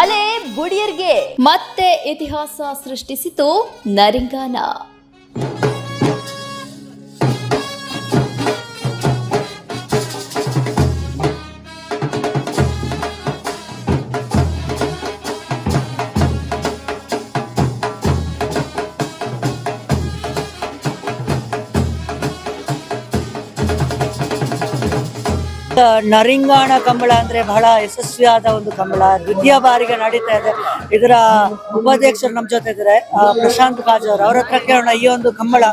ಅಲೆ ಬುಡಿಯರ್ಗೆ ಮತ್ತೆ ಇತಿಹಾಸ ಸೃಷ್ಟಿಸಿತು ನರಿಂಗಾನ. ನರಿಂಗಾಣ ಕಂಬಳ ಅಂದ್ರೆ ಬಹಳ ಯಶಸ್ವಿಯಾದ ಒಂದು ಕಂಬಳ. ದ್ವಿತೀಯ ಬಾರಿಗೆ ನಡೀತಾ ಇದೆ. ಇದರ ಉಪಾಧ್ಯಕ್ಷರು ನಮ್ಮ ಜೊತೆ ಇದ್ದಾರೆ. ಪ್ರಶಾಂತ್ ಕಾಜ್ ಅವರು. ಹತ್ರ ಕೇಳೋಣ ಈ ಒಂದು ಕಂಬಳ.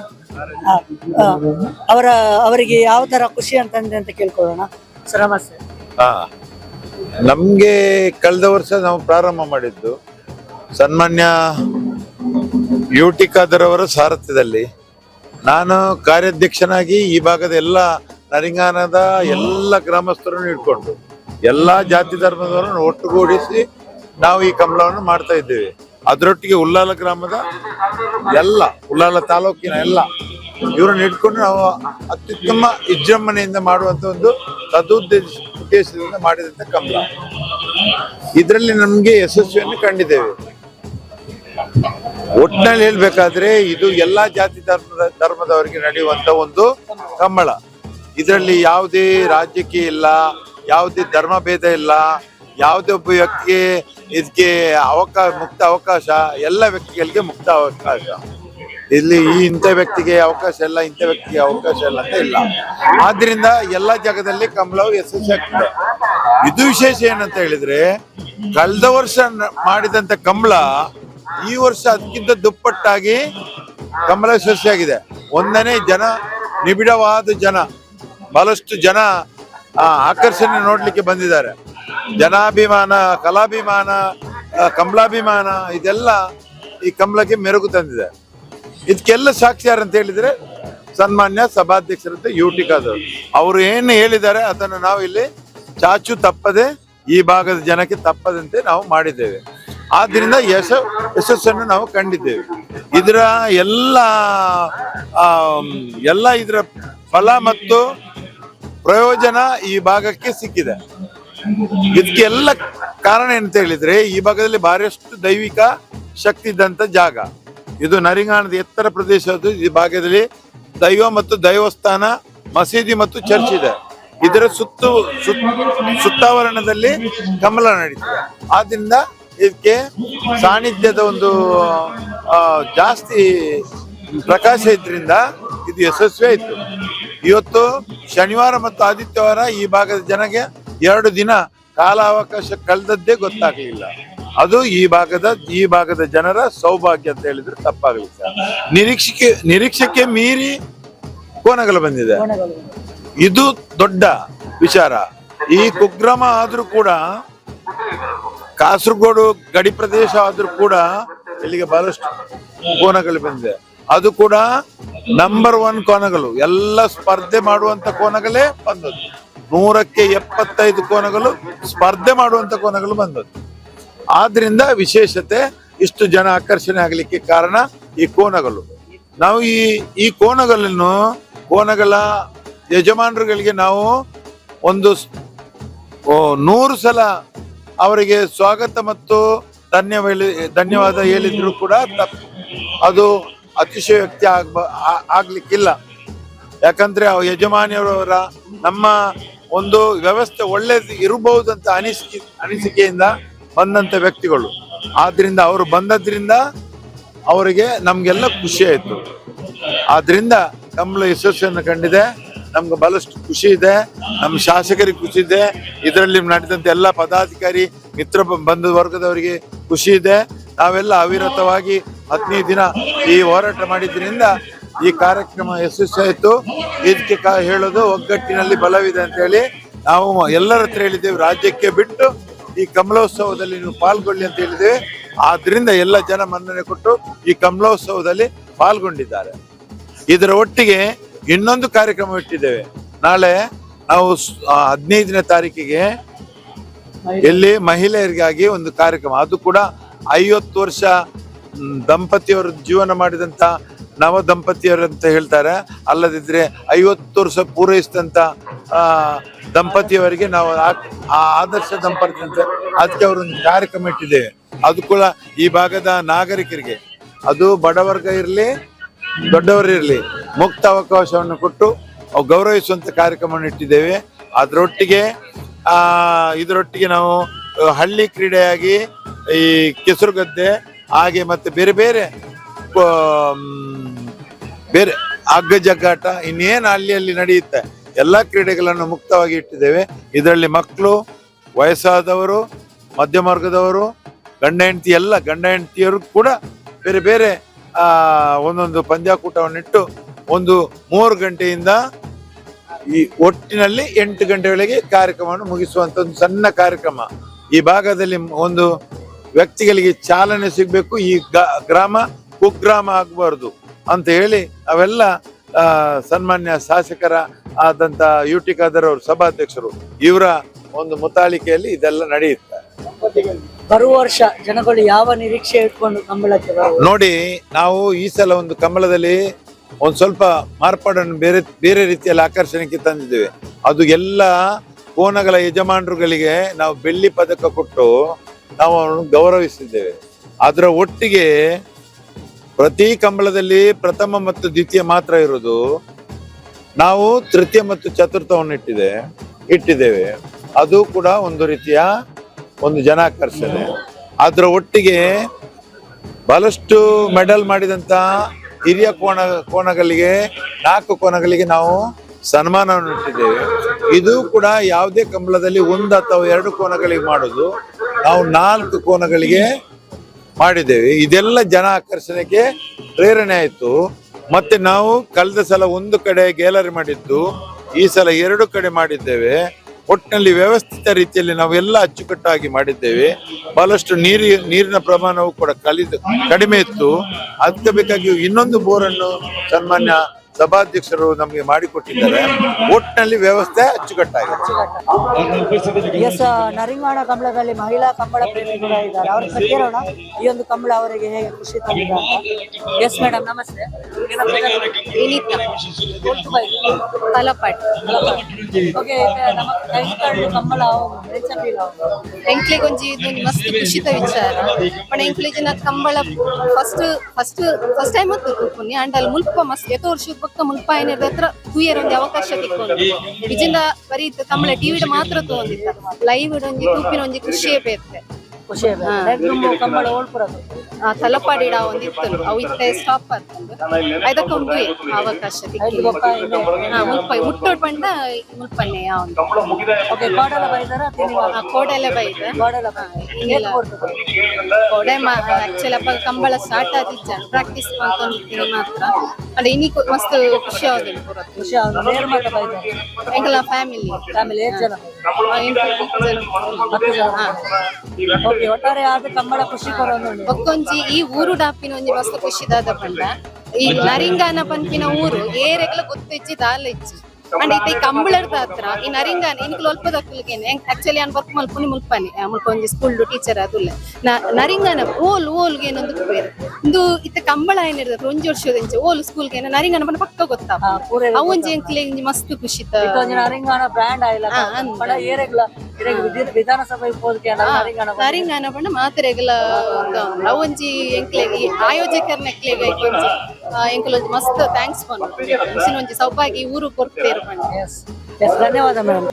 ಅವರ, ಅವರಿಗೆ ಯಾವ ತರ ಖುಷಿ ಅಂತಂದೆ ಅಂತ ಕೇಳ್ಕೊಳ್ಳೋಣ. ಸರ್, ನಮಸ್ತೆ. ನಮ್ಗೆ ಕಳೆದ ವರ್ಷ ನಾವು ಪ್ರಾರಂಭ ಮಾಡಿದ್ದು ಸನ್ಮಾನ್ಯ ಯು ಟಿ ಖಾದರ್ ಅವರ ಸಾರಥ್ಯದಲ್ಲಿ. ನಾನು ಕಾರ್ಯಾಧ್ಯಕ್ಷನಾಗಿ ಈ ಭಾಗದ ಎಲ್ಲ ನರಿಂಗಾನದ ಎಲ್ಲ ಗ್ರಾಮಸ್ಥರನ್ನು ಇಟ್ಕೊಂಡು ಎಲ್ಲ ಜಾತಿ ಧರ್ಮದವರನ್ನು ಒಟ್ಟುಗೂಡಿಸಿ ನಾವು ಈ ಕಂಬಳವನ್ನು ಮಾಡ್ತಾ ಇದ್ದೇವೆ. ಅದರೊಟ್ಟಿಗೆ ಉಲ್ಲಾಲ ಗ್ರಾಮದ ಎಲ್ಲ ಉಲ್ಲಾಲ ತಾಲೂಕಿನ ಎಲ್ಲ ಇವರನ್ನು ಇಟ್ಕೊಂಡು ನಾವು ಅತ್ಯುತ್ತಮ ವಿಜೃಂಭಣೆಯಿಂದ ಮಾಡುವಂತ ಒಂದು ಸದುದ್ದೇಶ ಉದ್ದೇಶದಿಂದ ಮಾಡಿದಂತ ಕಂಬಳ. ಇದರಲ್ಲಿ ನಮಗೆ ಯಶಸ್ವಿಯನ್ನು ಕಂಡಿದ್ದೇವೆ. ಒಟ್ಟಿನಲ್ಲಿ ಹೇಳ್ಬೇಕಾದ್ರೆ ಇದು ಎಲ್ಲಾ ಜಾತಿ ಧರ್ಮದ, ಧರ್ಮದವರಿಗೆ ನಡೆಯುವಂತ ಒಂದು ಕಂಬಳ. ಇದರಲ್ಲಿ ಯಾವುದೇ ರಾಜಕೀಯ ಇಲ್ಲ, ಯಾವುದೇ ಧರ್ಮ ಭೇದ ಇಲ್ಲ, ಯಾವುದೇ ಒಬ್ಬ ವ್ಯಕ್ತಿಗೆ ಇದಕ್ಕೆ ಅವಕಾಶ ಮುಕ್ತ ಅವಕಾಶ, ಎಲ್ಲ ವ್ಯಕ್ತಿಗಳಿಗೆ ಮುಕ್ತ ಅವಕಾಶ. ಇಲ್ಲಿ ಈ ಇಂಥ ವ್ಯಕ್ತಿಗೆ ಅವಕಾಶ ಇಲ್ಲ, ಇಂಥ ವ್ಯಕ್ತಿಗೆ ಅವಕಾಶ ಇಲ್ಲ ಅಂತ ಇಲ್ಲ. ಆದ್ರಿಂದ ಎಲ್ಲ ಜಾಗದಲ್ಲಿ ಕಮಲವು ಯಶಸ್ವಿಯಾಗ್ತದೆ ಇದು ವಿಶೇಷ ಏನಂತ ಹೇಳಿದ್ರೆ, ಕಳೆದ ವರ್ಷ ಮಾಡಿದಂತ ಕಂಬಳ ಈ ವರ್ಷ ಅದಕ್ಕಿಂತ ದುಪ್ಪಟ್ಟಾಗಿ ಕಮಲ ಯಶಸ್ವಿಯಾಗಿದೆ. ಒಂದನೇ ಜನ, ನಿಬಿಡವಾದ ಜನ. ಬಹಳಷ್ಟು ಜನ ಆಕರ್ಷಣೆ ನೋಡ್ಲಿಕ್ಕೆ ಬಂದಿದ್ದಾರೆ. ಜನಾಭಿಮಾನ, ಕಲಾಭಿಮಾನ ಕಮಲಾಭಿಮಾನ ಇದೆಲ್ಲ ಈ ಕಂಬಳಕ್ಕೆ ಮೆರುಗು ತಂದಿದೆ. ಇದಕ್ಕೆಲ್ಲ ಸಾಕ್ಷಿ ಅಂತ ಹೇಳಿದ್ರೆ ಸನ್ಮಾನ್ಯ ಸಭಾಧ್ಯಕ್ಷರಂತೆ ಯು ಟಿ ಖಾದರ್ ಅವರು. ಏನು ಹೇಳಿದ್ದಾರೆ ಅದನ್ನು ನಾವು ಇಲ್ಲಿ ಚಾಚು ತಪ್ಪದೆ ಈ ಭಾಗದ ಜನಕ್ಕೆ ತಪ್ಪದಂತೆ ನಾವು ಮಾಡಿದ್ದೇವೆ. ಆದ್ರಿಂದ ಯಶ, ಯಶಸ್ಸನ್ನು ನಾವು ಕಂಡಿದ್ದೇವೆ. ಇದರ ಎಲ್ಲ ಎಲ್ಲ ಇದರ ಫಲ ಮತ್ತು ಪ್ರಯೋಜನ ಈ ಭಾಗಕ್ಕೆ ಸಿಕ್ಕಿದೆ. ಇದಕ್ಕೆಲ್ಲ ಕಾರಣ ಏನಂತ ಹೇಳಿದ್ರೆ, ಈ ಭಾಗದಲ್ಲಿ ಬಹಳಷ್ಟು ದೈವಿಕ ಶಕ್ತಿ ಇದ್ದಂತ ಜಾಗ. ಇದು ನರಿಂಗಾಣದ ಎತ್ತರ ಪ್ರದೇಶ ಈ ಭಾಗದಲ್ಲಿ ದೈವ ಮತ್ತು ದೈವಸ್ಥಾನ, ಮಸೀದಿ ಮತ್ತು ಚರ್ಚ್ ಇದೆ. ಇದರ ಸುತ್ತು, ಸುತ್- ಸುತ್ತಾವರಣದಲ್ಲಿ ಕಮಲ ನಡೀತದೆ ಆದ್ರಿಂದ ಇದಕ್ಕೆ ಸಾನ್ನಿಧ್ಯದ ಒಂದು ಜಾಸ್ತಿ ಪ್ರಕಾಶ ಇದ್ರಿಂದ ಇದು ಯಶಸ್ವಿ ಆಯ್ತು ಇವತ್ತು ಶನಿವಾರ ಮತ್ತು ಆದಿತ್ಯವಾರ ಈ ಭಾಗದ ಜನಗೆ ಎರಡು ದಿನ ಕಾಲಾವಕಾಶ ಕಳೆದದ್ದೇ ಗೊತ್ತಾಗ್ಲಿಲ್ಲ. ಅದು ಈ ಭಾಗದ ಈ ಭಾಗದ ಜನರ ಸೌಭಾಗ್ಯ ಅಂತ ಹೇಳಿದ್ರೆ ತಪ್ಪಾಗಲಿಲ್ಲ ನಿರೀಕ್ಷೆ ನಿರೀಕ್ಷೆಗೆ ಮೀರಿ ಕೋನಗಳು ಬಂದಿದೆ. ಇದು ದೊಡ್ಡ ವಿಚಾರ. ಈ ಕುಗ್ರಾಮ ಆದ್ರೂ ಕೂಡ, ಕಾಸರಗೋಡು ಗಡಿ ಪ್ರದೇಶ ಆದ್ರೂ ಕೂಡ ಇಲ್ಲಿಗೆ ಬಹಳಷ್ಟು ಕೋನಗಳು ಬಂದಿದೆ. ಅದು ಕೂಡ ನಂಬರ್ ಒನ್ ಕೋನಗಳು. ಎಲ್ಲ ಸ್ಪರ್ಧೆ ಮಾಡುವಂತ ಕೋನಗಳೇ ಬಂದದ್ದು. ನೂರಕ್ಕೆ ಎಪ್ಪತ್ತೈದು ಕೋನಗಳು ಸ್ಪರ್ಧೆ ಮಾಡುವಂತ ಕೋನಗಳು ಬಂದದ್ದು. ಆದ್ರಿಂದ ವಿಶೇಷತೆ ಇಷ್ಟು ಜನ ಆಕರ್ಷಣೆ ಆಗಲಿಕ್ಕೆ ಕಾರಣ ಈ ಕೋನಗಳು. ನಾವು ಈ ಈ ಕೋನಗಳನ್ನು, ಕೋನಗಳ ಯಜಮಾನರುಗಳಿಗೆ ನಾವು ಒಂದು ನೂರು ಸಲ ಅವರಿಗೆ ಸ್ವಾಗತ ಮತ್ತು ಧನ್ಯವಾದ ಧನ್ಯವಾದ ಹೇಳಿದ್ರು ಕೂಡ ಅದು ಅತಿಶಯೋಕ್ತಿ ಆಗ್ಬ ಆಗ್ಲಿಕ್ಕಿಲ್ಲ. ಯಾಕಂದ್ರೆ ಆ ಯಜಮಾನಿಯವರ ನಮ್ಮ ಒಂದು ವ್ಯವಸ್ಥೆ ಒಳ್ಳೇದು ಅಂತ ಅನಿಸಿಕೆ, ಅನಿಸಿಕೆಯಿಂದ ಬಂದಂತ ವ್ಯಕ್ತಿಗಳು. ಆದ್ರಿಂದ ಅವರು ಬಂದದ್ರಿಂದ ಅವರಿಗೆ ನಮ್ಗೆಲ್ಲ ಖುಷಿ ಆಯ್ತು. ಆದ್ರಿಂದ ಕಮಲ ಯಶಸ್ವಿಯನ್ನು ಕಂಡಿದೆ. ನಮ್ಗೆ ಬಹಳಷ್ಟು ಖುಷಿ ಇದೆ. ನಮ್ಮ ಶಾಸಕರಿಗೆ ಖುಷಿ ಇದೆ. ಇದರಲ್ಲಿ ನಡೆದಂತ ಎಲ್ಲ ಪದಾಧಿಕಾರಿ, ಮಿತ್ರ ಬಂಧು ವರ್ಗದವರಿಗೆ ಖುಷಿ ಇದೆ. ನಾವೆಲ್ಲ ಅವಿರತವಾಗಿ ಹದಿನೈದು ದಿನ ಈ ಹೋರಾಟ ಮಾಡಿದ್ರಿಂದ ಈ ಕಾರ್ಯಕ್ರಮ ಯಶಸ್ಸಾಯಿತು. ಇದಕ್ಕೆ ಕಾ- ಹೇಳೋದು ಒಗ್ಗಟ್ಟಿನಲ್ಲಿ ಬಲವಿದೆ ಅಂತ ಹೇಳಿ ನಾವು ಎಲ್ಲರ ಹತ್ರ ಹೇಳಿದ್ದೇವೆ. ರಾಜ್ಯಕ್ಕೆ ಬಿಟ್ಟು ಈ ಕಮಲೋತ್ಸವದಲ್ಲಿ ನೀವು ಪಾಲ್ಗೊಳ್ಳಿ ಅಂತ ಹೇಳಿದ್ದೇವೆ. ಆದ್ರಿಂದ ಎಲ್ಲ ಜನ ಮನ್ನಣೆ ಕೊಟ್ಟು ಈ ಕಮಲೋತ್ಸವದಲ್ಲಿ ಪಾಲ್ಗೊಂಡಿದ್ದಾರೆ. ಇದರ ಒಟ್ಟಿಗೆ ಇನ್ನೊಂದು ಕಾರ್ಯಕ್ರಮ ಇಟ್ಟಿದ್ದೇವೆ. ನಾಳೆ ನಾವು ಹದಿನೈದನೇ ತಾರೀಕಿಗೆ ಇಲ್ಲಿ ಮಹಿಳೆಯರಿಗಾಗಿ ಒಂದು ಕಾರ್ಯಕ್ರಮ. ಅದು ಕೂಡ ಐವತ್ತು ವರ್ಷ ದಂಪತಿಯವರು ಜೀವನ ಮಾಡಿದಂತ ನವ ದಂಪತಿಯರು ಅಂತ ಹೇಳ್ತಾರೆ. ಅಲ್ಲದಿದ್ರೆ ಐವತ್ತು ವರ್ಷ ಪೂರೈಸಿದಂತ ಆ, ದಂಪತಿಯವರಿಗೆ ನಾವು ಆ- ಆದರ್ಶ ದಂಪತಿ ಅಂತ ಅದಕ್ಕೆ ಅವರೊಂದು ಕಾರ್ಯಕ್ರಮ ಇಟ್ಟಿದ್ದೇವೆ ಅದು ಕೂಡ ಈ ಭಾಗದ ನಾಗರಿಕರಿಗೆ. ಅದು ಬಡವರ್ಗ ಇರಲಿ ದೊಡ್ಡವರಿರಲಿ ಮುಕ್ತ ಅವಕಾಶವನ್ನು ಕೊಟ್ಟು ಗೌರವಿಸುವಂಥ ಕಾರ್ಯಕ್ರಮವನ್ನು ಇಟ್ಟಿದ್ದೇವೆ. ಅದರೊಟ್ಟಿಗೆ ಇದರೊಟ್ಟಿಗೆ ನಾವು ಹಳ್ಳಿ ಕ್ರೀಡೆಯಾಗಿ ಈ ಕೆಸರುಗದ್ದೆ ಹಾಗೆ ಮತ್ತೆ ಬೇರೆ ಬೇರೆ ಬೇರೆ ಹಗ್ಗ ಜಗ್ಗಾಟ ಇನ್ನೇನು ಅಲ್ಲಿ ಅಲ್ಲಿ ನಡೆಯುತ್ತೆ. ಎಲ್ಲ ಕ್ರೀಡೆಗಳನ್ನು ಮುಕ್ತವಾಗಿ ಇಟ್ಟಿದ್ದೇವೆ. ಇದರಲ್ಲಿ ಮಕ್ಕಳು ವಯಸ್ಸಾದವರು, ಮಧ್ಯಮ ವರ್ಗದವರು, ಗಂಡ ಹೆಂಡತಿ ಎಲ್ಲ, ಗಂಡ ಹೆಂಡತಿಯರು ಕೂಡ ಬೇರೆ ಬೇರೆ ಒಂದೊಂದು ಪಂದ್ಯಾಕೂಟವನ್ನಿಟ್ಟು ಒಂದು ಮೂರು ಗಂಟೆಯಿಂದ ಈ ಒಟ್ಟಿನಲ್ಲಿ ಎಂಟು ಗಂಟೆಗಳಿಗೆ ಕಾರ್ಯಕ್ರಮವನ್ನು ಮುಗಿಸುವಂತ ಒಂದು ಸಣ್ಣ ಕಾರ್ಯಕ್ರಮ. ಈ ಭಾಗದಲ್ಲಿ ಒಂದು ವ್ಯಕ್ತಿಗಳಿಗೆ ಚಾಲನೆ ಸಿಗಬೇಕು ಈ ಗ್ರಾಮ ಕುಗ್ರಾಮ ಆಗಬಾರ್ದು ಅಂತ ಹೇಳಿ ಅವೆಲ್ಲ ಸನ್ಮಾನ್ಯ ಶಾಸಕರ ಆದಂತ ಯು ಟಿ ಖಾದರ್ ಅವರು ಸಭಾಧ್ಯಕ್ಷರು ಇವರ ಒಂದು ಮುತಾಳಿಕೆಯಲ್ಲಿ ಇದೆಲ್ಲ ನಡೆಯುತ್ತೆ ಬರುವ ವರ್ಷ ಜನಗಳು ಯಾವ ನಿರೀಕ್ಷೆ ಇಟ್ಕೊಂಡು ಕಂಬಳಕ್ಕೆ? ನೋಡಿ ನಾವು ಈ ಸಲ ಒಂದು ಕಮಲದಲ್ಲಿ ಒಂದು ಸ್ವಲ್ಪ ಮಾರ್ಪಾಡನ್ನು ಬೇರೆ ಬೇರೆ ರೀತಿಯಲ್ಲಿ ಆಕರ್ಷಣೆಗೆ ತಂದಿದ್ದೇವೆ ಅದು ಎಲ್ಲ ಕೋನಗಳ ಯಜಮಾನರುಗಳಿಗೆ ನಾವು ಬೆಳ್ಳಿ ಪದಕ ಕೊಟ್ಟು ನಾವು ಅವರನ್ನು ಗೌರವಿಸಿದ್ದೇವೆ. ಅದರ ಒಟ್ಟಿಗೆ ಪ್ರತಿ ಕಂಬಳದಲ್ಲಿ ಪ್ರಥಮ ಮತ್ತು ದ್ವಿತೀಯ ಮಾತ್ರ ಇರುವುದು. ನಾವು ತೃತೀಯ ಮತ್ತು ಚತುರ್ಥವನ್ನು ಇಟ್ಟಿದೆ, ಇಟ್ಟಿದ್ದೇವೆ. ಅದು ಕೂಡ ಒಂದು ರೀತಿಯ ಒಂದು ಜನಾಕರ್ಷಣೆ. ಅದರ ಒಟ್ಟಿಗೆ ಬಹಳಷ್ಟು ಮೆಡಲ್ ಮಾಡಿದಂತ ಹಿರಿಯ ಕೋಣ, ಕೋಣಗಳಿಗೆ, ನಾಲ್ಕು ಕೋಣಗಳಿಗೆ ನಾವು ಸನ್ಮಾನವನ್ನು ಇಟ್ಟಿದ್ದೇವೆ. ಇದು ಕೂಡ ಯಾವುದೇ ಕಂಬಳದಲ್ಲಿ ಒಂದು ಅಥವಾ ಎರಡು ಕೋಣಗಳಿಗೆ ಮಾಡುದು ನಾವು ನಾಲ್ಕು ಕೋನಗಳಿಗೆ ಮಾಡಿದ್ದೇವೆ. ಇದೆಲ್ಲ ಜನ ಆಕರ್ಷಣೆಗೆ ಪ್ರೇರಣೆ ಆಯಿತು. ಮತ್ತೆ ನಾವು ಕಳೆದ ಸಲ ಒಂದು ಕಡೆ ಗ್ಯಾಲರಿ ಮಾಡಿದ್ದು, ಈ ಸಲ ಎರಡು ಕಡೆ ಮಾಡಿದ್ದೇವೆ. ಒಟ್ಟಿನಲ್ಲಿ ವ್ಯವಸ್ಥಿತ ರೀತಿಯಲ್ಲಿ ನಾವು ಎಲ್ಲ ಅಚ್ಚುಕಟ್ಟಾಗಿ ಮಾಡಿದ್ದೇವೆ. ಬಹಳಷ್ಟು ನೀರಿ, ನೀರಿನ ಪ್ರಮಾಣವು ಕೂಡ ಕಲಿದು ಕಡಿಮೆ ಇತ್ತು. ಅದಕ್ಕೆ ಬೇಕಾಗಿ ಇನ್ನೊಂದು ಬೋರನ್ನು ಸನ್ಮಾನ್ಯ ಸಭಾಧ್ಯಕ್ಷರು ನಮಗೆ ಮಾಡಿಕೊಟ್ಟಿದ್ದಾರೆ. ಒಟ್ಟಿನಲ್ಲಿ ವ್ಯವಸ್ಥೆ ಅಚ್ಚುಕಟ್ಟಾಗಿದೆ. ಎಸ್ ನರಿಂಗಾಣ ಕಂಬಳದಲ್ಲಿ ಮಹಿಳಾ ಕಂಬಳ ಪ್ರೇಮಿ ಕೂಡ ಇದ್ದಾರೆ. ಅವ್ರ ಹತ್ರ ಕೇಳೋಣ ಈ ಒಂದು ಕಂಬಳ ಅವರಿಗೆ ಹೇಗೆ ಖುಷಿ ತಂದಿದೆ? ಅಂತ ಎಸ್ ಮೇಡಮ್ ನಮಸ್ತೆ. ತಲಪಾಟ್ ಓಕೆ ನಮ್ಮ ಕೈ ಕಂಬಳ ರೆಸಿಪಿ ಎಂಕ್ಲಿಗೆ ಒಂಜಿ ಇದೊಂದು ಮಸ್ತ್ ಖುಷಿತ ವಿಚಾರ. ಪಣ ಎಂಕ್ಲಿಜಿನ Kambala first first first time ಹೊತ್ತು ತೂಪುನಿ ಅಂಡ್ ಅಲ್ಲಿ ಮುಲ್ಪ ಮಸ್ತ್ ಎತ್ತೋ ವರ್ಷದ ಪಕ್ಕ ಮುಲ್ಪ ಏನಿದೆ ಹತ್ರ ತೂಯರ್ ಒಂದು ಅವಕಾಶ ತಿಕ್ಕೊಂಡು ಇಜಿಂದ ಬರೀ ತಮ್ಮಳ ಟಿವಿಡ್ ಮಾತ್ರ ತಗೊಂಡಿತ್ತ ಲೈವ್ ಒಂಜಿ ಒಂಜಿ ಖುಷಿಯೇ ಬೇತೆ ಖುಷಿ ಕಂಬಳ ಓಡ್ಪುರದು ಆ ತಲಪಾಡಿಡ ಒಂದಿತ್ತು ಅವು ಇತ್ತೆ ಸ್ಟಾಪ್ ಆಗ್ತಂದು ಅದಕ್ಕೆ ಒಂದು ಅವಕಾಶ ಮುಟ್ಟೋಡ್ ಪಂಡ ಮುಲ್ಪನ್ನೆ ಕೋಡಲ ಬೈದಾರ? ಕೋಡೆಲ್ಲ ಬೈದ. ಕೋಡೆ ಆಕ್ಚುಲಿ ಅಪ್ಪ ಕಂಬಳ ಸ್ಟಾರ್ಟ್ ಆದಿಜ್ಜ ಪ್ರಾಕ್ಟೀಸ್ ಮಾಡ್ಕೊಂಡಿದ್ದೀನಿ ಮಾತ್ರ. ಅಂದ್ರೆ ಇನ್ನಿ ಮಸ್ತ್ ಖುಷಿ ಆಗೋದು ಖುಷಿ ಅವ್ರು ಎಂಗಲ ಫ್ಯಾಮಿಲಿ ಫ್ಯಾಮಿಲಿ ಎಷ್ಟು ಜನ? ಹತ್ತು ಜನ? ಒಟ್ಟಾರೆ ಆದ ಕಂಬಳ ಖುಷಿ ಕೊರೋನು ಬೊಕ್ಕೊಂಜಿ ಈ ಊರು ಡಾಪಿನ ಒಂಜಿ ಮಸ್ತ್ ಖುಷಿದಾದ ಪಂಡ ಈ ನರಿಂಗಾನ ಪಂಪಿನ ಊರು ಏರೆಗ್ಲ ಗೊತ್ತಿಜ್ಜಿ ದಾಲ್ ಇಜ್ಜಿ ಅಂಡ್ ಇತ್ತೆ ಕಂಬಳದ ಹತ್ರ ಈ ನರಿಂಗಾನ ಇನ್ಕಲ್ ಅಲ್ಪ ದಕ್ಕಲ್ಗೇನೆ ಆಕ್ಚುಲಿ ಅನ್ ವರ್ಕ್ ಮಲ್ಪುನಿ ಮುಲ್ಪಾನಿ ಆ ಮುಲ್ಪ ಒಂಜಿ ಸ್ಕೂಲ್ ಟೀಚರ್ ಅದುಲ್ಲ. ನರಿಂಗಾನ ಓಲ್ ಓಲ್ಗೆ ಏನೊಂದು ಬೇರೆ. ಇಂದು ಇತ್ತೆ ಕಂಬಳ ಏನಿರ್ತದೆ ಒಂಜಿ ವರ್ಷದ ಓಲ್ ಸ್ಕೂಲ್ಗೆ ನರಿಂಗಾನ ಬಂದ ಪಕ್ಕ ಗೊತ್ತಾ ಅವಂಜಿ ಎಂಕ್ಲೆ ಮಸ್ತ್ ಖುಷಿ ನರಿಂಗಾನ ಬ್ರಾಂಡ್ ಬ್ರ್ಯಾಂಡ್ ಆಯ್ಲ ಏರೆಗ್ಲ ವಿಧಾನಸಭೆ ನರಿಂಗಾನ ಪಂಡ ಮಾತೆರೆಗಲ ಅವೊಂಜಿ ಎಂಕ್ಲೆಗಿ ಆಯೋಜಕರ್ನ ಎಕ್ಲೆಗೆ ಎಂಕಲ್ ಒಂಜಿ ಮಸ್ತ್ ಥ್ಯಾಂಕ್ಸ್ ಒಂಜಿ ಸೌಭಾಗ್ಯ ಊರು ಕೊರ್ಪೇರು ಪಂಡ ಎಸ್ ಎಸ್ ಧನ್ಯವಾದ ಮೇಡಮ್